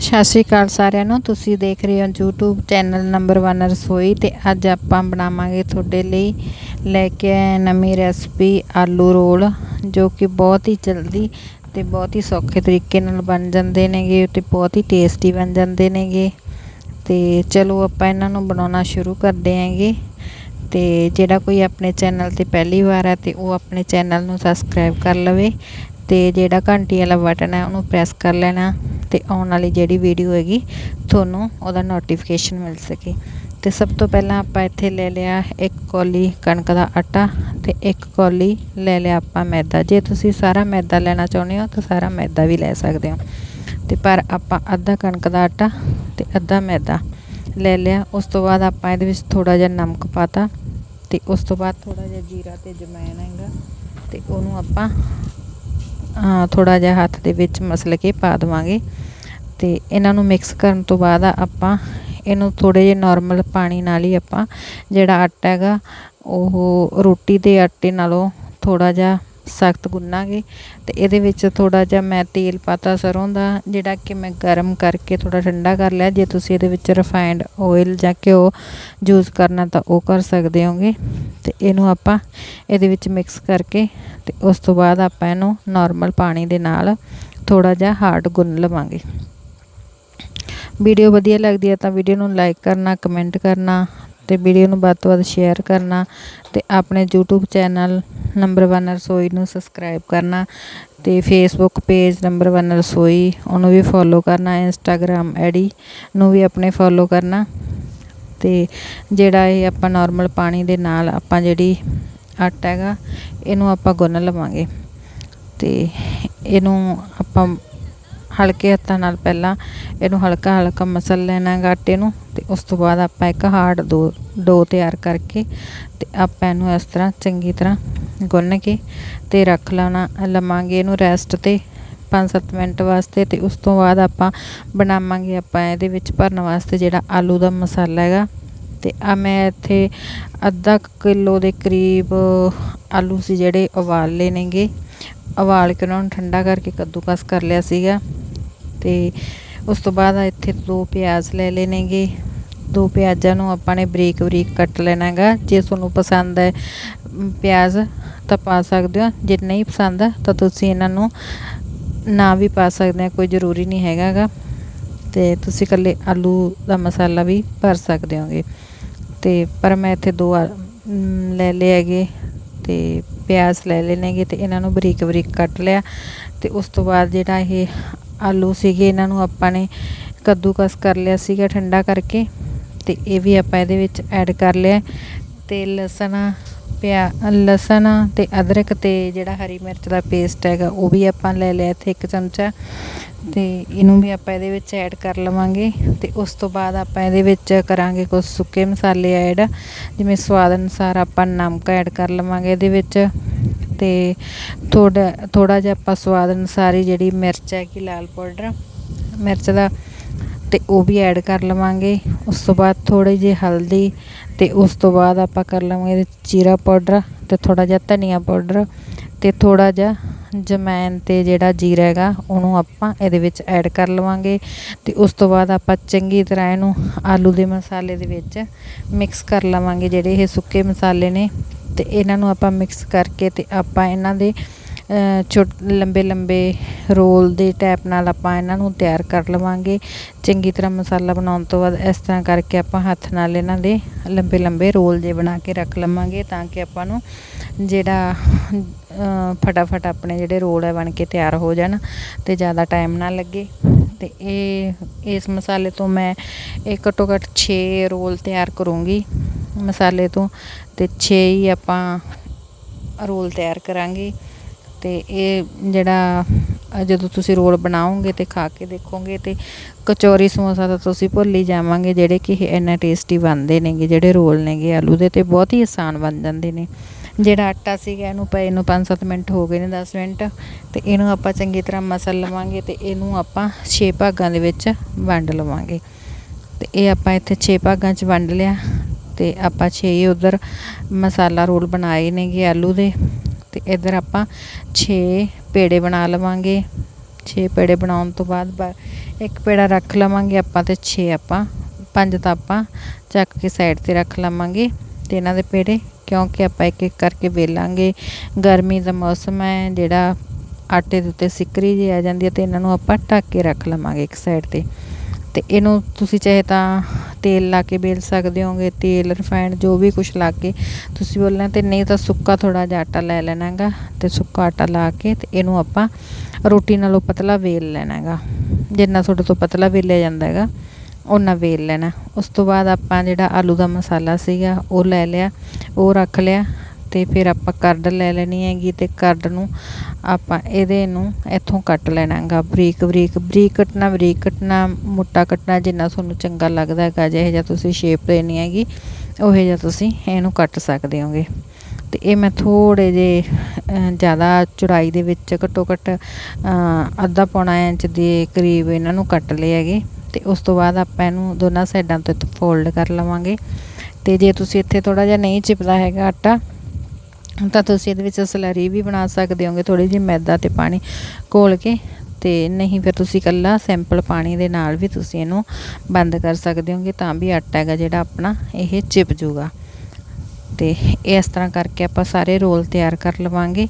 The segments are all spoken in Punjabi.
ਸਤਿ ਸ਼੍ਰੀ ਅਕਾਲ ਸਾਰਿਆਂ ਨੂੰ। ਤੁਸੀਂ ਦੇਖ ਰਹੇ ਹੋ YouTube ਚੈਨਲ ਨੰਬਰ 1 ਰਸੋਈ ਤੇ ਅੱਜ ਆਪਾਂ ਬਣਾਵਾਂਗੇ ਤੁਹਾਡੇ ਲਈ ਲੈ ਕੇ ਆਏ ਨਵੀਂ ਰੈਸਪੀ ਆਲੂ ਰੋਲ, ਜੋ ਕਿ ਬਹੁਤ ਹੀ ਜਲਦੀ ਤੇ ਬਹੁਤ ਹੀ ਸੌਖੇ ਤਰੀਕੇ ਨਾਲ ਬਣ ਜਾਂਦੇ ਨੇਗੇ ਤੇ ਬਹੁਤ ਹੀ ਟੇਸਟੀ ਬਣ ਜਾਂਦੇ ਨੇਗੇ। ਤੇ ਚਲੋ ਆਪਾਂ ਇਹਨਾਂ ਨੂੰ ਬਣਾਉਣਾ ਸ਼ੁਰੂ ਕਰਦੇ ਆਂਗੇ ਤੇ ਜਿਹੜਾ ਕੋਈ ਆਪਣੇ ਚੈਨਲ ਤੇ ਪਹਿਲੀ ਵਾਰ ਹੈ ਤੇ ਉਹ ਆਪਣੇ ਚੈਨਲ ਨੂੰ ਸਬਸਕ੍ਰਾਈਬ ਕਰ ਲਵੇ। ਤੇ ਜਿਹੜਾ ਘੰਟੀ ਵਾਲਾ ਬਟਨ ਹੈ ਉਹਨੂੰ ਪ੍ਰੈਸ ਕਰ ਲੈਣਾ ਤੇ ਆਉਣ ਵਾਲੀ ਜਿਹੜੀ ਵੀਡੀਓ ਹੈਗੀ, ਤੁਹਾਨੂੰ ਉਹਦਾ ਨੋਟੀਫਿਕੇਸ਼ਨ ਮਿਲ ਸਕੇ। ਤੇ ਸਭ ਤੋਂ ਪਹਿਲਾਂ ਆਪਾਂ ਇੱਥੇ ਲੈ ਲਿਆ ਇੱਕ ਕੌਲੀ ਕਣਕ ਦਾ ਆਟਾ ਤੇ ਇੱਕ ਕੌਲੀ ਲੈ ਲਿਆ ਆਪਾਂ ਮੈਦਾ। ਜੇ ਤੁਸੀਂ ਸਾਰਾ ਮੈਦਾ ਲੈਣਾ ਚਾਹੁੰਦੇ ਹੋ ਤਾਂ ਸਾਰਾ ਮੈਦਾ ਵੀ ਲੈ ਸਕਦੇ ਹੋ। ਤੇ ਪਰ ਆਪਾਂ ਅੱਧਾ ਕਣਕ ਦਾ ਆਟਾ ਤੇ ਅੱਧਾ ਮੈਦਾ ਲੈ ਲਿਆ। ਉਸ ਤੋਂ ਬਾਅਦ ਆਪਾਂ ਇਹਦੇ ਵਿੱਚ ਥੋੜਾ ਜਿਹਾ ਨਮਕ ਪਾਤਾ ਤੇ ਉਸ ਤੋਂ ਬਾਅਦ ਥੋੜਾ ਜਿਹਾ ਜੀਰਾ ਤੇ ਜਮੈਣ ਹੈਗਾ ਤੇ ਉਹਨੂੰ ਆਪਾਂ ਥੋੜਾ ਜਿਹਾ ਹੱਥ ਦੇ ਵਿੱਚ ਮਸਲ ਕੇ ਪਾ ਦੇਵਾਂਗੇ। ਤੇ ਇਹਨਾਂ ਨੂੰ ਮਿਕਸ ਕਰਨ ਤੋਂ ਬਾਅਦ ਆਪਾਂ ਇਹਨੂੰ ਥੋੜੇ ਜਿਹੇ ਨਾਰਮਲ ਪਾਣੀ ਨਾਲ ਹੀ ਆਪਾਂ ਜਿਹੜਾ ਆਟਾ ਹੈਗਾ, ਉਹ ਰੋਟੀ ਦੇ ਆਟੇ ਨਾਲੋਂ ਥੋੜਾ ਜਿਹਾ ਸਖਤ ਗੁੰਨਾਂਗੇ ਅਤੇ ਇਹਦੇ ਵਿੱਚ ਥੋੜ੍ਹਾ ਜਿਹਾ ਮੈਂ ਤੇਲ ਪਾਤਾ ਸਰੋਂ ਦਾ, ਜਿਹੜਾ ਕਿ ਮੈਂ ਗਰਮ ਕਰਕੇ ਥੋੜ੍ਹਾ ਠੰਡਾ ਕਰ ਲਿਆ। ਜੇ ਤੁਸੀਂ ਇਹਦੇ ਵਿੱਚ ਰਿਫਾਈਨਡ ਆਇਲ ਜਾਂ ਘਿਓ ਯੂਜ਼ ਕਰਨਾ ਤਾਂ ਉਹ ਕਰ ਸਕਦੇ ਹੋਗੇ। ਅਤੇ ਇਹਨੂੰ ਆਪਾਂ ਇਹਦੇ ਵਿੱਚ ਮਿਕਸ ਕਰਕੇ ਅਤੇ ਉਸ ਤੋਂ ਬਾਅਦ ਆਪਾਂ ਇਹਨੂੰ ਨਾਰਮਲ ਪਾਣੀ ਦੇ ਨਾਲ ਥੋੜ੍ਹਾ ਜਿਹਾ ਹਾਰਡ ਗੁੰਨ ਲਵਾਂਗੇ। ਵੀਡੀਓ ਵਧੀਆ ਲੱਗਦੀ ਹੈ ਤਾਂ ਵੀਡੀਓ ਨੂੰ ਲਾਈਕ ਕਰਨਾ ਕਮੈਂਟ ਕਰਨਾ ਤੇ ਵੀਡੀਓ ਨੂੰ ਵੱਧ ਤੋਂ ਵੱਧ ਸ਼ੇਅਰ ਕਰਨਾ ਤੇ ਆਪਣੇ YouTube ਚੈਨਲ ਨੰਬਰ 1 ਰਸੋਈ ਨੂੰ ਸਬਸਕ੍ਰਾਈਬ ਕਰਨਾ ਤੇ ਫੇਸਬੁੱਕ ਪੇਜ ਨੰਬਰ 1 ਰਸੋਈ ਉਹਨੂੰ ਵੀ ਫੋਲੋ ਕਰਨਾ ਇੰਸਟਾਗ੍ਰam ਆਈਡੀ ਨੂੰ ਵੀ ਆਪਣੇ ਫੋਲੋ ਕਰਨਾ ਤੇ ਜਿਹੜਾ ਇਹ ਆਪਾਂ ਨਾਰਮਲ ਪਾਣੀ ਦੇ ਨਾਲ ਆਪਾਂ ਜਿਹੜੀ ਆਟਾ ਹੈਗਾ, ਇਹਨੂੰ ਆਪਾਂ ਗੁੰਨ ਲਵਾਂਗੇ ਤੇ ਇਹਨੂੰ ਆਪਾਂ ਹਲਕੇ ਹੱਥਾਂ ਨਾਲ ਪਹਿਲਾਂ ਇਹਨੂੰ ਹਲਕਾ ਹਲਕਾ ਮਸਲ ਲੈਣਾ ਆਟੇ ਨੂੰ ਤੇ ਉਸ ਤੋਂ ਬਾਅਦ ਆਪਾਂ ਇੱਕ ਹਾਰਡ ਡੋ ਡੋ ਤਿਆਰ ਕਰਕੇ ਤੇ ਆਪਾਂ ਇਹਨੂੰ ਇਸ ਤਰ੍ਹਾਂ ਚੰਗੀ ਤਰ੍ਹਾਂ ਗੁੰਨ ਕੇ ਤੇ ਰੱਖ ਲੈਣਾ ਲਵਾਂਗੇ ਇਹਨੂੰ ਰੈਸਟ ਤੇ 5-7 ਮਿੰਟ ਵਾਸਤੇ ਤੇ ਉਸ ਤੋਂ ਬਾਅਦ ਆਪਾਂ ਬਣਾਵਾਂਗੇ ਆਪਾਂ ਇਹਦੇ ਵਿੱਚ ਭਰਨ ਵਾਸਤੇ ਜਿਹੜਾ ਆਲੂ ਦਾ ਮਸਾਲਾ ਹੈਗਾ ਤੇ ਆ ਮੈਂ ਇੱਥੇ ਅੱਧਾ ਕਿਲੋ ਦੇ ਕਰੀਬ ਆਲੂ ਸੀ ਜਿਹੜੇ ਉਬਾਲ ਲਏ ਨੇਗੇ, ਉਬਾਲ ਕੇ ਉਹਨਾਂ ਨੂੰ ਠੰਡਾ ਕਰਕੇ ਕੱਦੂਕਸ ਕਰ ਲਿਆ ਸੀਗਾ। ਤੇ ਉਸ ਤੋਂ ਬਾਅਦ ਇੱਥੇ ਦੋ ਪਿਆਜ਼ ਲੈ ਲਏ ਨੇਗੇ ਦੋ ਪਿਆਜ਼ਾਂ ਨੂੰ ਆਪਾਂ ਨੇ ਬਰੀਕ ਬਰੀਕ ਕੱਟ ਲੈਣਾ ਹੈਗਾ ਜੇ ਤੁਹਾਨੂੰ ਪਸੰਦ ਹੈ ਪਿਆਜ਼, ਤਾਂ ਪਾ ਸਕਦੇ ਹੋ। ਜੇ ਨਹੀਂ ਪਸੰਦ, ਤਾਂ ਤੁਸੀਂ ਇਹਨਾਂ ਨੂੰ ਨਾ ਵੀ ਪਾ ਸਕਦੇ ਆ ਕੋਈ ਜ਼ਰੂਰੀ ਨਹੀਂ ਹੈਗਾਗਾ। ਤੇ ਤੁਸੀਂ ਇਕੱਲੇ ਆਲੂ ਦਾ ਮਸਾਲਾ ਵੀ ਭਰ ਸਕਦੇ ਹੋਗੇ। ਤੇ ਪਰ ਮੈਂ ਇੱਥੇ ਦੋ ਲੈ ਲਏ ਹੈਗੇ। ਤੇ ਪਿਆਜ਼ ਲੈ ਲੈਣਗੇ ਤੇ ਇਹਨਾਂ ਨੂੰ ਬਰੀਕ ਬਰੀਕ ਕੱਟ ਲਿਆ। ਤੇ ਉਸ ਤੋਂ ਬਾਅਦ ਜਿਹੜਾ ਇਹ ਆਲੂ ਸੀਗੇ, ਇਹਨਾਂ ਨੂੰ ਆਪਾਂ ਨੇ ਕੱਦੂਕਸ ਕਰ ਲਿਆ ਸੀਗਾ ਠੰਡਾ ਕਰਕੇ ਤੇ ਇਹ ਵੀ ਆਪਾਂ ਇਹਦੇ ਵਿੱਚ ਐਡ ਕਰ ਲਿਆ। ਤੇ ਲਸਣ, ਪਿਆ, ਲਸਣ ਤੇ ਅਦਰਕ ਤੇ ਜਿਹੜਾ ਹਰੀ ਮਿਰਚ ਦਾ ਪੇਸਟ ਹੈਗਾ, ਉਹ ਵੀ ਆਪਾਂ ਲੈ ਲਿਆ ਇੱਥੇ ਇੱਕ ਚਮਚਾ। ਤੇ ਇਹਨੂੰ ਵੀ ਆਪਾਂ ਇਹਦੇ ਵਿੱਚ ਐਡ ਕਰ ਲਵਾਂਗੇ ਤੇ ਉਸ ਤੋਂ ਬਾਅਦ ਆਪਾਂ ਇਹਦੇ ਵਿੱਚ ਕਰਾਂਗੇ ਕੁਝ ਸੁੱਕੇ ਮਸਾਲੇ ਐਡ ਜਿਵੇਂ ਸਵਾਦ ਅਨੁਸਾਰ ਆਪਾਂ ਨਮਕ ਐਡ ਕਰ ਲਵਾਂਗੇ ਇਹਦੇ ਵਿੱਚ। ਤੇ ਥੋੜਾ ਥੋੜਾ ਜਿਹਾ ਆਪਾਂ ਸਵਾਦ ਅਨੁਸਾਰ ਹੀ ਜਿਹੜੀ ਮਿਰਚ ਹੈ, ਕਿ ਲਾਲ ਪਾਊਡਰ ਮਿਰਚ ਦਾ, ਤੇ ਉਹ ਵੀ ਐਡ ਕਰ ਲਵਾਂਗੇ। ਉਸ ਤੋਂ ਬਾਅਦ ਥੋੜੀ ਜਿਹੀ ਹਲਦੀ, ਤੇ ਉਸ ਤੋਂ ਬਾਅਦ ਆਪਾਂ ਕਰ ਲਵਾਂਗੇ ਜੀਰਾ ਪਾਊਡਰ ਤੇ ਥੋੜਾ ਜਿਹਾ ਧਨੀਆ ਪਾਊਡਰ ਤੇ ਥੋੜਾ ਜਿਹਾ ਜਮੈਨ ਤੇ ਜਿਹੜਾ ਜੀਰਾ ਹੈਗਾ, ਉਹਨੂੰ ਆਪਾਂ ਇਹਦੇ ਵਿੱਚ ਐਡ ਕਰ ਲਵਾਂਗੇ। ਤੇ ਉਸ ਤੋਂ ਬਾਅਦ ਆਪਾਂ ਚੰਗੀ ਤਰ੍ਹਾਂ ਇਹਨੂੰ ਆਲੂ ਦੇ ਮਸਾਲੇ ਦੇ ਵਿੱਚ ਮਿਕਸ ਕਰ ਲਵਾਂਗੇ, ਜਿਹੜੇ ਇਹ ਸੁੱਕੇ ਮਸਾਲੇ ਨੇ। ਤੇ ਇਹਨਾਂ ਨੂੰ ਆਪਾਂ ਮਿਕਸ ਕਰਕੇ ਤੇ ਆਪਾਂ ਇਹਨਾਂ ਦੇ ਛੋਟ, ਲੰਬੇ ਲੰਬੇ ਰੋਲ ਦੇ ਟੈਪ ਨਾਲ ਆਪਾਂ ਇਹਨਾਂ ਨੂੰ ਤਿਆਰ ਕਰ ਲਵਾਂਗੇ। ਚੰਗੀ ਤਰ੍ਹਾਂ ਮਸਾਲਾ ਬਣਾਉਣ ਤੋਂ ਬਾਅਦ ਇਸ ਤਰ੍ਹਾਂ ਕਰਕੇ ਆਪਾਂ ਹੱਥ ਨਾਲ ਇਹਨਾਂ ਦੇ ਲੰਬੇ ਲੰਬੇ ਰੋਲ ਜੇ ਬਣਾ ਕੇ ਰੱਖ ਲਵਾਂਗੇ ਤਾਂ ਕਿ ਆਪਾਂ ਨੂੰ ਜਿਹੜਾ ਫਟਾਫਟ ਆਪਣੇ ਜਿਹੜੇ ਰੋਲ ਹੈ ਬਣ ਕੇ ਤਿਆਰ ਹੋ ਜਾਣ ਤੇ ਜ਼ਿਆਦਾ ਟਾਈਮ ਨਾ ਲੱਗੇ। ਤੇ ਇਹ, ਇਸ ਮਸਾਲੇ ਤੋਂ ਮੈਂ ਇਹ ਘੱਟੋ ਘੱਟ 6 ਰੋਲ ਤਿਆਰ ਕਰੂੰਗੀ। ਮਸਾਲੇ ਤੋਂ ਤੇ 6 ਹੀ ਆਪਾਂ ਰੋਲ ਤਿਆਰ ਕਰਾਂਗੇ। ਤੇ ਇਹ ਜਿਹੜਾ ਜਦੋਂ ਤੁਸੀਂ ਰੋਲ ਬਣਾਓਗੇ ਤੇ ਖਾ ਕੇ ਦੇਖੋਗੇ ਤੇ ਕਚੌਰੀ ਸਮੋਸਾ ਤਾਂ ਤੁਸੀਂ ਭੁੱਲ ਹੀ ਜਾਵਾਂਗੇ, ਜਿਹੜੇ ਕਿ ਇੰਨਾ ਟੇਸਟੀ ਬਣਦੇ ਨੇਗੇ, ਜਿਹੜੇ ਰੋਲ ਨੇਗੇ ਆਲੂ ਦੇ ਤੇ ਬਹੁਤ ਹੀ ਆਸਾਨ ਬਣ ਜਾਂਦੇ ਨੇ। ਜਿਹੜਾ ਆਟਾ ਸੀਗਾ ਇਹਨੂੰ ਪਏ ਨੂੰ 5-7 ਮਿੰਟ ਹੋ ਗਏ ਨੇ 10 ਮਿੰਟ, ਤੇ ਇਹਨੂੰ ਆਪਾਂ ਚੰਗੀ ਤਰ੍ਹਾਂ ਮਸਲ ਲਵਾਂਗੇ ਤੇ ਇਹਨੂੰ ਆਪਾਂ 6 ਭਾਗਾਂ ਦੇ ਵਿੱਚ ਵੰਡ ਲਵਾਂਗੇ। ਤੇ ਇਹ ਆਪਾਂ ਇੱਥੇ 6 ਭਾਗਾਂ 'ਚ ਵੰਡ ਲਿਆ ਤੇ ਆਪਾਂ 6 ਉਧਰ ਮਸਾਲਾ ਰੋਲ ਬਣਾਏ ਨੇਗੇ ਆਲੂ ਦੇ। ਤੇ ਇਧਰ ਆਪਾਂ 6 ਪੇੜੇ ਬਣਾ ਲਵਾਂਗੇ। 6 ਪੇੜੇ ਬਣਾਉਣ ਤੋਂ ਬਾਅਦ ਬਾ- ਇੱਕ ਪੇੜਾ ਰੱਖ ਲਵਾਂਗੇ ਆਪਾਂ ਤੇ 6 ਆਪਾਂ। ਪੰਜ ਤਾਂ ਆਪਾਂ ਚੱਕ ਕੇ ਸਾਈਡ ਤੇ ਰੱਖ ਲਵਾਂਗੇ। ਤੇ ਇਹਨਾਂ ਦੇ ਪੇੜੇ ਕਿਉਂਕਿ ਆਪਾਂ ਇੱਕ ਇੱਕ ਕਰਕੇ ਵੇਲਾਂਗੇ। ਗਰਮੀ ਦਾ ਮੌਸਮ ਹੈ, ਜਿਹੜਾ ਆਟੇ ਦੇ ਉੱਤੇ ਸਿਕਰੀ ਜਿਹੀ ਆ ਜਾਂਦੀ ਹੈ ਤੇ ਇਹਨਾਂ ਨੂੰ ਆਪਾਂ ਢੱਕ ਕੇ ਰੱਖ ਲਵਾਂਗੇ ਇੱਕ ਸਾਈਡ ਤੇ। ਤੇ ਇਹਨੂੰ ਤੁਸੀਂ ਚਾਹੇ ਤਾਂ ਤੇਲ ਲਾ ਕੇ ਵੇਲ ਸਕਦੇ ਹੋਗੇ ਤੇਲ ਰਿਫਾਈਨਡ ਜੋ ਵੀ ਕੁਝ ਲਾ ਕੇ। ਤੁਸੀਂ ਬੋਲਣਾ ਤੇ ਨਹੀਂ ਤਾਂ ਸੁੱਕਾ ਥੋੜਾ ਜਿਹਾ ਆਟਾ ਲੈ ਲੈਣਾ ਗਾ ਤੇ ਸੁੱਕਾ ਆਟਾ ਲਾ ਕੇ ਤੇ ਇਹਨੂੰ ਆਪਾਂ ਰੋਟੀ ਨਾਲੋਂ ਪਤਲਾ ਵੇਲ ਲੈਣਾ ਗਾ ਜਿੰਨਾ ਤੁਹਾਡੇ ਤੋਂ ਪਤਲਾ ਵੇਲਿਆ ਜਾਂਦਾ ਹੈਗਾ ਉਹਨਾਂ ਵੇਲ ਲੈਣਾ। ਉਸ ਤੋਂ ਬਾਅਦ ਆਪਾਂ ਜਿਹੜਾ ਆਲੂ ਦਾ ਮਸਾਲਾ ਸੀਗਾ, ਉਹ ਲੈ ਲਿਆ, ਉਹ ਰੱਖ ਲਿਆ ਤੇ ਫਿਰ ਆਪਾਂ ਕਰਡ ਲੈ ਲੈਣੀ ਹੈਗੀ ਤੇ ਕਰਡ ਨੂੰ ਆਪਾਂ ਇਹਦੇ ਨੂੰ ਇੱਥੋਂ ਕੱਟ ਲੈਣਾ ਗਾ ਬਰੀਕ ਬਰੀਕ ਬਰੀਕ ਕੱਟਣਾ ਬਰੀਕ ਕੱਟਣਾ, ਮੋਟਾ ਕੱਟਣਾ ਜਿੰਨਾ ਤੁਹਾਨੂੰ ਚੰਗਾ ਲੱਗਦਾ ਹੈਗਾ, ਜਿਹੇ ਜਿਹਾ ਤੁਸੀਂ ਸ਼ੇਪ ਦੇਣੀ ਹੈਗੀ, ਉਹ ਜਿਹਾ ਤੁਸੀਂ ਇਹਨੂੰ ਕੱਟ ਸਕਦੇ ਹੋਗੇ। ਤੇ ਇਹ ਮੈਂ ਥੋੜੇ ਜੇ ਜ਼ਿਆਦਾ ਚੌੜਾਈ ਦੇ ਵਿੱਚ ਘੱਟੋ ਘੱਟ ਅੱਧਾ ਪੌਣਾ ਇੰਚ ਦੇ ਕਰੀਬ ਇਹਨਾਂ ਨੂੰ ਕੱਟ ਲਏ ਹੈਗੇ। ਤੇ ਉਸ ਤੋਂ ਬਾਅਦ ਆਪਾਂ ਇਹਨੂੰ ਦੋਨਾਂ ਸਾਈਡਾਂ ਤੋਂ ਫੋਲਡ ਕਰ ਲਵਾਂਗੇ। ਤੇ ਜੇ ਤੁਸੀਂ ਇੱਥੇ ਥੋੜਾ ਜਿਹਾ ਨਹੀਂ ਚਿਪਦਾ ਹੈਗਾ ਆਟਾ ਤਾਂ ਤੁਸੀਂ ਇਹਦੇ ਵਿੱਚ ਸਲੈਰੀ ਵੀ ਬਣਾ ਸਕਦੇ ਹੋਗੇ ਥੋੜੀ ਜਿਹੀ ਮੈਦਾ ਤੇ ਪਾਣੀ ਘੋਲ ਕੇ ਤੇ ਨਹੀਂ ਫਿਰ ਤੁਸੀਂ ਇਕੱਲਾ ਸਿੰਪਲ ਪਾਣੀ ਦੇ ਨਾਲ ਵੀ ਤੁਸੀਂ ਇਹਨੂੰ ਬੰਦ ਕਰ ਸਕਦੇ ਹੋਗੇ, ਤਾਂ ਵੀ ਆਟਾ ਹੈਗਾ ਜਿਹੜਾ ਆਪਣਾ ਇਹ ਚਿਪ ਜੂਗਾ। ਤੇ ਇਸ ਤਰ੍ਹਾਂ ਕਰਕੇ ਆਪਾਂ ਸਾਰੇ ਰੋਲ ਤਿਆਰ ਕਰ ਲਵਾਂਗੇ।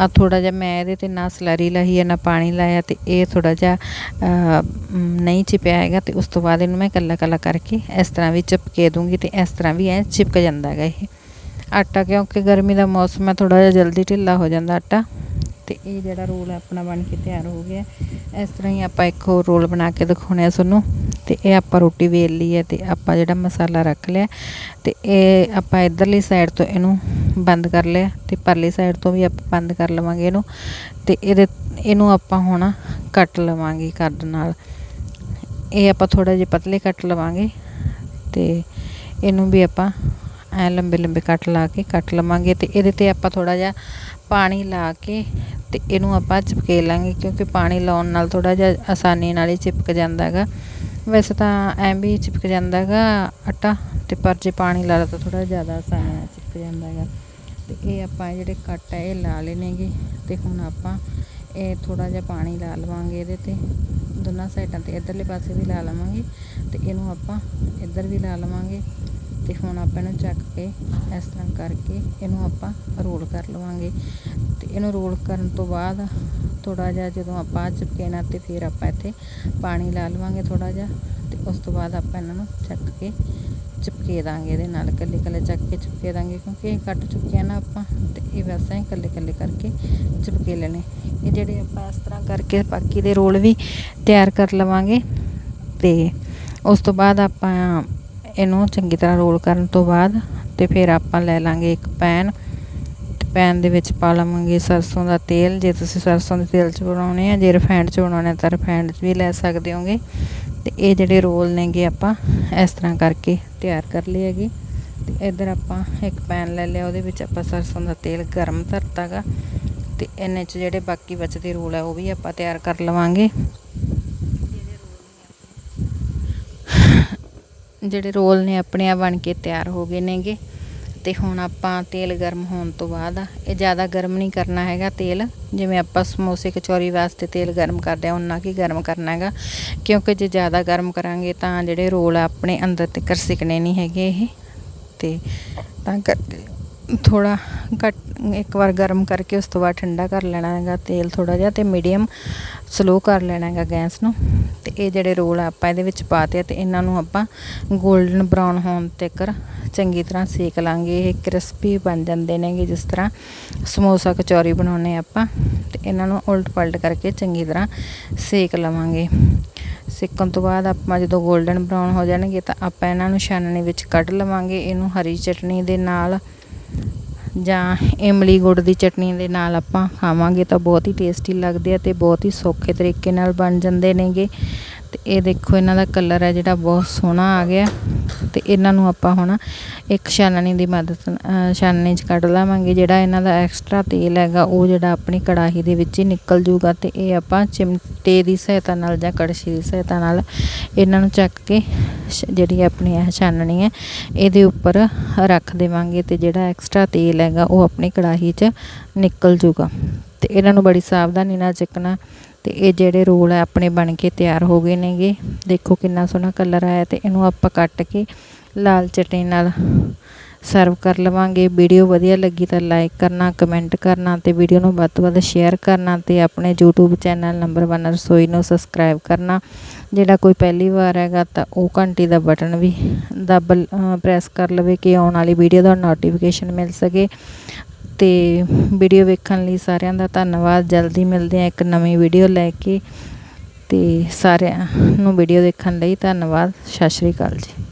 ਆ ਥੋੜਾ ਜਿਹਾ ਮੈਂ ਇਹਦੇ ਤੇ ਨਾ ਸਲੈਰੀ ਲਾਈ ਹੈ, ਨਾ ਪਾਣੀ ਲਾਇਆ ਤੇ ਇਹ ਥੋੜਾ ਜਿਹਾ ਨਹੀਂ ਚਿਪਿਆ ਹੈਗਾ ਤੇ ਉਸ ਤੋਂ ਬਾਅਦ ਇਹਨੂੰ ਮੈਂ ਕੱਲਾ ਕੱਲਾ ਕਰਕੇ ਇਸ ਤਰ੍ਹਾਂ ਵੀ ਚਿਪਕੇ ਦੂੰਗੀ ਤੇ ਇਸ ਤਰ੍ਹਾਂ ਵੀ ਇਹ ਚਿਪਕ ਜਾਂਦਾ ਹੈਗਾ ਇਹ। ਆਟਾ, ਕਿਉਂਕਿ ਗਰਮੀ ਦਾ ਮੌਸਮ ਹੈ ਥੋੜਾ ਜਿਹਾ ਜਲਦੀ ਢਿੱਲਾ ਹੋ ਜਾਂਦਾ ਆਟਾ। ਤੇ ਇਹ ਜਿਹੜਾ ਰੋਲ ਆਪਣਾ ਬਣ ਕੇ ਤਿਆਰ ਹੋ ਗਿਆ। ਇਸ ਤਰ੍ਹਾਂ ਹੀ ਆਪਾਂ ਇੱਕ ਹੋਰ ਰੋਲ ਬਣਾ ਕੇ ਦਿਖਾਉਣੇ ਆ ਤੁਹਾਨੂੰ। ਤੇ ਇਹ ਆਪਾਂ ਰੋਟੀ ਵੇਲ ਲਈ ਹੈ ਤੇ ਆਪਾਂ ਜਿਹੜਾ ਮਸਾਲਾ ਰੱਖ ਲਿਆ। ਤੇ ਇਹ ਆਪਾਂ ਇਧਰਲੀ ਸਾਈਡ ਤੋਂ ਇਹਨੂੰ ਬੰਦ ਕਰ ਲਿਆ ਤੇ ਪਰਲੀ ਸਾਈਡ ਤੋਂ ਵੀ ਆਪਾਂ ਬੰਦ ਕਰ ਲਵਾਂਗੇ ਇਹਨੂੰ। ਤੇ ਇਹਦੇ, ਇਹਨੂੰ ਆਪਾਂ ਹੁਣ ਕੱਟ ਲਵਾਂਗੇ ਕੱਦ ਨਾਲ। ਇਹ ਆਪਾਂ ਥੋੜਾ ਜਿਹਾ ਪਤਲੇ ਕੱਟ ਲਵਾਂਗੇ। ਤੇ ਇਹਨੂੰ ਵੀ ਆਪਾਂ ਐ ਲੰਬੇ ਲੰਬੇ ਕੱਟ ਲਾ ਕੇ ਕੱਟ ਲਵਾਂਗੇ ਤੇ ਇਹਦੇ ਤੇ ਆਪਾਂ ਥੋੜਾ ਜਿਹਾ ਪਾਣੀ ਲਾ ਕੇ ਤੇ ਇਹਨੂੰ ਆਪਾਂ ਚਿਪਕੇ ਲਾਂਗੇ ਕਿਉਂਕਿ ਪਾਣੀ ਲਾਉਣ ਨਾਲ ਥੋੜਾ ਜਿਹਾ ਆਸਾਨੀ ਨਾਲ ਹੀ ਚਿਪਕ ਜਾਂਦਾ ਹੈਗਾ ਵੈਸੇ ਤਾਂ ਐਂ ਵੀ ਚਿਪਕ ਜਾਂਦਾ ਹੈਗਾ ਆਟਾ ਤੇ ਪਰ ਜੇ ਪਾਣੀ ਲਾ ਲਾ ਤਾਂ ਥੋੜਾ ਜ਼ਿਆਦਾ ਆਸਾਨੀ ਨਾਲ ਚਿਪਕ ਜਾਂਦਾ ਹੈਗਾ ਤੇ ਇਹ ਆਪਾਂ ਜਿਹੜੇ ਕੱਟ ਹੈ ਇਹ ਲਾ ਲੈਣੇਗੇ ਤੇ ਹੁਣ ਆਪਾਂ ਇਹ ਥੋੜਾ ਜਿਹਾ ਪਾਣੀ ਲਾ ਲਵਾਂਗੇ ਇਹਦੇ ਤੇ। ਦੋਨਾਂ ਸਾਈਡਾਂ ਤੇ ਇਧਰਲੇ ਪਾਸੇ ਵੀ ਲਾ ਲਵਾਂਗੇ ਤੇ ਇਹਨੂੰ ਆਪਾਂ ਇੱਧਰ ਵੀ ਲਾ ਲਵਾਂਗੇ। ਤੇ ਹੁਣ ਆਪਾਂ ਇਹਨੂੰ ਚੱਕ ਕੇ ਇਸ ਤਰ੍ਹਾਂ ਕਰਕੇ ਇਹਨੂੰ ਆਪਾਂ ਰੋਲ ਕਰ ਲਵਾਂਗੇ। ਤੇ ਇਹਨੂੰ ਰੋਲ ਕਰਨ ਤੋਂ ਬਾਅਦ ਥੋੜਾ ਜਿਹਾ ਜਦੋਂ ਆਪਾਂ ਚਿਪਕੇ ਨਾ ਤੇ ਫਿਰ ਆਪਾਂ ਇੱਥੇ ਪਾਣੀ ਲਾ ਲਵਾਂਗੇ ਥੋੜਾ ਜਿਹਾ ਤੇ ਉਸ ਤੋਂ ਬਾਅਦ ਆਪਾਂ ਇਹਨਾਂ ਨੂੰ ਚੱਕ ਕੇ ਚਿਪਕੇ ਦਾਂਗੇ ਇਹਦੇ ਨਾਲ ਕੱਲੇ ਕੱਲੇ ਚੱਕ ਕੇ ਚਿਪਕੇ ਦਾਂਗੇ ਕਿਉਂਕਿ ਇਹ ਕੱਟ ਚੁੱਕੇ ਆ ਨਾ ਆਪਾਂ ਤੇ ਇਹ ਵੈਸੇ ਹੀ ਕੱਲੇ ਕੱਲੇ ਕਰਕੇ ਚਿਪਕੇ ਲੈਣੇ। ਇਹ ਜਿਹੜੇ ਆਪਾਂ ਇਸ ਤਰ੍ਹਾਂ ਕਰਕੇ ਬਾਕੀ ਦੇ ਰੋਲ ਵੀ ਤਿਆਰ ਕਰ ਲਵਾਂਗੇ ਤੇ ਉਸ ਤੋਂ ਬਾਅਦ ਆਪਾਂ ਇਹਨੂੰ ਚੰਗੀ ਤਰ੍ਹਾਂ ਰੋਲ ਕਰਨ ਤੋਂ ਬਾਅਦ ਤੇ ਫਿਰ ਆਪਾਂ ਲੈ ਲਾਂਗੇ ਇੱਕ ਪੈਨ। ਤੇ ਪੈਨ ਦੇ ਵਿੱਚ ਪਾ ਲਵਾਂਗੇ ਸਰਸੋਂ ਦਾ ਤੇਲ। ਜੇ ਤੁਸੀਂ ਸਰਸੋਂ ਦੇ ਤੇਲ 'ਚ ਬਣਾਉਣੇ ਆ, ਜੇ ਰਿਫਾਈਂਡ 'ਚ ਬਣਾਉਣੇ ਆ, ਤਾਂ ਰਿਫਾਈਂਡ 'ਚ ਵੀ ਲੈ ਸਕਦੇ ਹੋਗੇ। ਤੇ ਇਹ ਜਿਹੜੇ ਰੋਲ ਨੇਗੇ ਆਪਾਂ, ਇਸ ਤਰ੍ਹਾਂ ਕਰਕੇ ਤਿਆਰ ਕਰ ਲਏ ਹੈਗੇ। ਤੇ ਇੱਧਰ ਆਪਾਂ ਇੱਕ ਪੈਨ ਲੈ ਲਿਆ, ਉਹਦੇ ਵਿੱਚ ਆਪਾਂ ਸਰਸੋਂ ਦਾ ਤੇਲ ਗਰਮ ਧਰਤਾ ਗਾ। ਤੇ ਇਹਨੇ 'ਚ ਜਿਹੜੇ ਬਾਕੀ ਬਚਦੇ ਰੋਲ ਆ, ਉਹ ਵੀ ਆਪਾਂ ਤਿਆਰ ਕਰ ਲਵਾਂਗੇ। ਜਿਹੜੇ ਰੋਲ ਨੇ ਆਪਣੇ ਆ ਬਣ ਕੇ ਤਿਆਰ ਹੋ ਗਏ ਨੇਗੇ। ਤੇ ਹੁਣ ਆਪਾਂ ਤੇਲ ਗਰਮ ਹੋਣ ਤੋਂ ਬਾਅਦ ਇਹ ਜ਼ਿਆਦਾ ਗਰਮ ਨਹੀਂ ਕਰਨਾ ਹੈਗਾ ਤੇਲ। ਜਿਵੇਂ ਆਪਾਂ ਸਮੋਸੇ ਕਚੌਰੀ ਵਾਸਤੇ ਤੇਲ ਗਰਮ ਕਰਦੇ ਆ ਉਹਨਾਂ ਕੀ ਗਰਮ ਕਰਨਾ ਹੈਗਾ। ਕਿਉਂਕਿ ਜੇ ਜ਼ਿਆਦਾ ਗਰਮ ਕਰਾਂਗੇ ਤਾਂ ਜਿਹੜੇ ਰੋਲ ਆਪਣੇ ਅੰਦਰ ਤੱਕ ਸਿਕਣੇ ਨਹੀਂ ਹੈਗੇ ਇਹ। ਤੇ ਤਾਂ ਕਰਕੇ ਥੋੜਾ ਘੱਟ, ਇੱਕ ਵਾਰ ਗਰਮ ਕਰਕੇ ਉਸ ਤੋਂ ਬਾਅਦ ਠੰਡਾ ਕਰ ਲੈਣਾ ਹੈਗਾ ਤੇਲ ਥੋੜਾ ਜਿਹਾ ਤੇ ਮੀਡੀਅਮ ਸਲੋ ਕਰ ਲੈਣਾ ਹੈਗਾ ਗੈਸ ਨੂੰ। ਤੇ ਇਹ ਜਿਹੜੇ ਰੋਲ ਆਪਾਂ ਇਹਦੇ ਵਿੱਚ ਪਾਤੇ ਆ ਤੇ ਇਹਨਾਂ ਨੂੰ ਆਪਾਂ 골ਡਨ ਬਰਾਊਨ ਹੋਣ ਤੱਕ ਚੰਗੀ ਤਰ੍ਹਾਂ ਸੇਕ ਲਾਂਗੇ। ਇਹ ਕ੍ਰਿਸਪੀ ਬਣ ਜਾਂਦੇ ਨੇਗੇ ਜਿਸ ਤਰ੍ਹਾਂ ਸਮੋਸਾ ਕਚੌਰੀ ਬਣਾਉਨੇ ਆਪਾਂ ਤੇ ਇਹਨਾਂ ਨੂੰ ਉਲਟ ਪਲਟ ਕਰਕੇ ਚੰਗੀ ਤਰ੍ਹਾਂ ਸੇਕ ਲਵਾਂਗੇ। ਸੇਕਣ ਤੋਂ ਬਾਅਦ ਆਪਾਂ ਜਦੋਂ 골ਡਨ ਬਰਾਊਨ ਹੋ ਜਾਣਗੇ ਤਾਂ ਆਪਾਂ ਇਹਨਾਂ ਨੂੰ ਛਾਨਣੀ ਵਿੱਚ ਕੱਢ ਲਵਾਂਗੇ। ਇਹਨੂੰ ਹਰੀ ਚਟਨੀ ਦੇ ਨਾਲ ਜਾਂ ਇਮਲੀ ਗੁੜ ਦੀ ਚਟਨੀ ਦੇ ਨਾਲ ਆਪਾਂ ਖਾਵਾਂਗੇ ਤਾਂ ਬਹੁਤ ਹੀ ਟੇਸਟੀ ਲੱਗਦੇ ਆ ਅਤੇ ਬਹੁਤ ਹੀ ਸੌਖੇ ਤਰੀਕੇ ਨਾਲ ਬਣ ਜਾਂਦੇ ਨੇਗੇ। ਤੇ ਇਹ ਦੇਖੋ ਇਹਨਾਂ ਦਾ ਕਲਰ ਹੈ ਜਿਹੜਾ ਬਹੁਤ ਸੋਹਣਾ ਆ ਗਿਆ। ਤੇ ਇਹਨਾਂ ਨੂੰ ਆਪਾਂ ਹੁਣ ਇੱਕ ਛਾਨਣੀ ਦੀ ਮਦਦ ਛਾਨਣੀ 'ਚ ਕੱਢ ਲਾਵਾਂਗੇ। ਜਿਹੜਾ ਇਹਨਾਂ ਦਾ ਐਕਸਟਰਾ ਤੇਲ ਹੈਗਾ, ਉਹ ਜਿਹੜਾ ਆਪਣੀ ਕੜਾਹੀ ਦੇ ਵਿੱਚ ਹੀ ਨਿਕਲ ਜੂਗਾ ਤੇ ਇਹ ਆਪਾਂ ਚਿਮਟੇ ਦੀ ਸਹਾਇਤਾ ਨਾਲ ਜਾਂ ਕੜਛੀ ਦੀ ਸਹਾਇਤਾ ਨਾਲ ਇਹਨਾਂ ਨੂੰ ਚੱਕ ਕੇ ਸ਼- ਜਿਹੜੀ ਆਪਣੀ ਇਹ ਛਾਨਣੀ ਹੈ, ਇਹਦੇ ਉੱਪਰ ਰੱਖ ਦੇਵਾਂਗੇ ਤੇ ਜਿਹੜਾ ਐਕਸਟਰਾ ਤੇਲ ਹੈਗਾ, ਉਹ ਆਪਣੀ ਕੜਾਹੀ 'ਚ ਨਿਕਲ ਜੂਗਾ। ਤੇ ਇਹਨਾਂ ਨੂੰ ਬੜੀ ਸਾਵਧਾਨੀ ਨਾਲ ਚੱਕਣਾ ਤੇ ਇਹ ਜਿਹੜੇ ਰੋਲ ਹੈ ਆਪਣੇ ਬਣ ਕੇ ਤਿਆਰ ਹੋ ਗਏ ਨੇਗੇ। ਦੇਖੋ ਕਿੰਨਾ ਸੋਹਣਾ ਕਲਰ ਆਇਆ ਤੇ ਇਹਨੂੰ ਆਪਾਂ ਕੱਟ ਕੇ ਲਾਲ ਚਟਨੀ ਨਾਲ ਸਰਵ ਕਰ ਲਵਾਂਗੇ। ਵੀਡੀਓ ਵਧੀਆ ਲੱਗੀ ਤਾਂ ਲਾਈਕ ਕਰਨਾ ਕਮੈਂਟ ਕਰਨਾ ਤੇ ਵੀਡੀਓ ਨੂੰ ਵੱਧ ਤੋਂ ਵੱਧ ਸ਼ੇਅਰ ਕਰਨਾ ਤੇ ਆਪਣੇ YouTube ਚੈਨਲ ਨੰਬਰ 1 ਰਸੋਈ ਨੂੰ ਸਬਸਕ੍ਰਾਈਬ ਕਰਨਾ। ਜਿਹੜਾ ਕੋਈ ਪਹਿਲੀ ਵਾਰ ਹੈਗਾ ਤਾਂ ਉਹ ਘੰਟੀ ਦਾ ਬਟਨ ਵੀ ਦੱਬ ਪ੍ਰੈਸ ਕਰ ਲਵੇ ਕਿ ਆਉਣ ਵਾਲੀ ਵੀਡੀਓ ਦਾ ਨੋਟੀਫਿਕੇਸ਼ਨ ਮਿਲ ਸਕੇ। ਅਤੇ ਵੀਡੀਓ ਵੇਖਣ ਲਈ ਸਾਰਿਆਂ ਦਾ ਧੰਨਵਾਦ। ਜਲਦੀ ਮਿਲਦੇ ਹਾਂ ਇੱਕ ਨਵੀਂ ਵੀਡੀਓ ਲੈ ਕੇ। ਅਤੇ ਸਾਰਿਆਂ ਨੂੰ ਵੀਡੀਓ ਦੇਖਣ ਲਈ ਧੰਨਵਾਦ। ਸਤਿ ਸ਼੍ਰੀ ਅਕਾਲ ਜੀ।